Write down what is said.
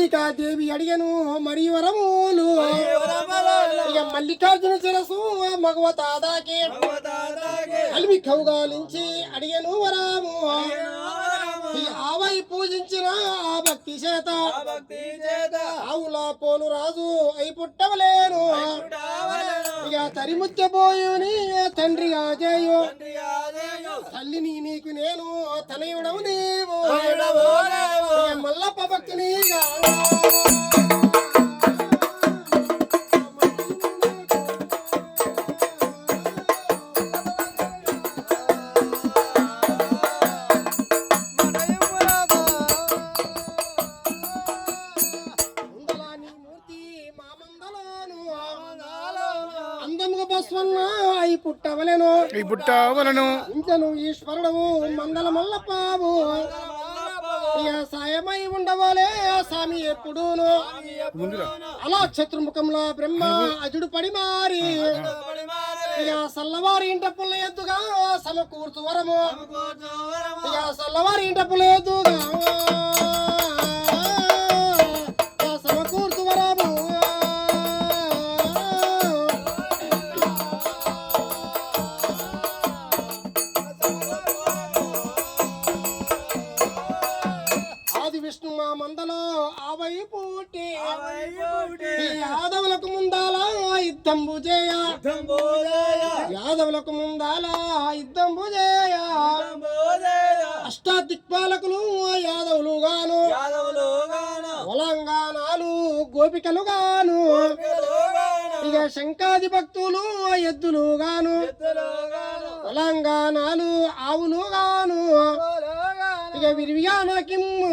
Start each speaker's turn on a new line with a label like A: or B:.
A: కాళికాదేవి అడిగను మరి వరములు. ఇక మల్లికార్జున శిరసు మగవ తాదాకి కౌగాలించి అడిగను వరాము. ఆవై పూజించిన ఆ భక్తి చేత. ఆవుల పోలు రాజు అయి పుట్టవలేను ఇక తరిముచ్చబోయుని తండ్రిగా చేయు తల్లిని నీకు నేను తనయుడవు నీవు. అందముగా బస్వన్న అయి పుట్టవలెను.
B: ఈ పుట్టవలను.
A: ఇంకను ఈశ్వరుడవు మంగళ మల్లపావు. సాయమై ఉండవాలే ఆ స్వామి ఎప్పుడూను. అలా చతుర్ముఖంలో బ్రహ్మ అజుడు పడి మారి ఇక సల్లవారి ఇంట పుల్ల ఎద్దుగా సమకూర్చు వరము. ఇక సల్లవారి ఇంట పుల్ల ఎద్దుగా ఈ యాదవులకు ముందాల యుద్ధంబు చేయ యాదవులకు ముందాల యుద్ధంబు చేయ అష్టాదిక్పాలకులు యాదవులు గాను తెలంగాణలు గోపికలు గాను ఇక శంకాది భక్తులు ఎద్దులు గాను తెలంగాణలు ఆవులు గాను ఇక విరివిగాన కిమ్ము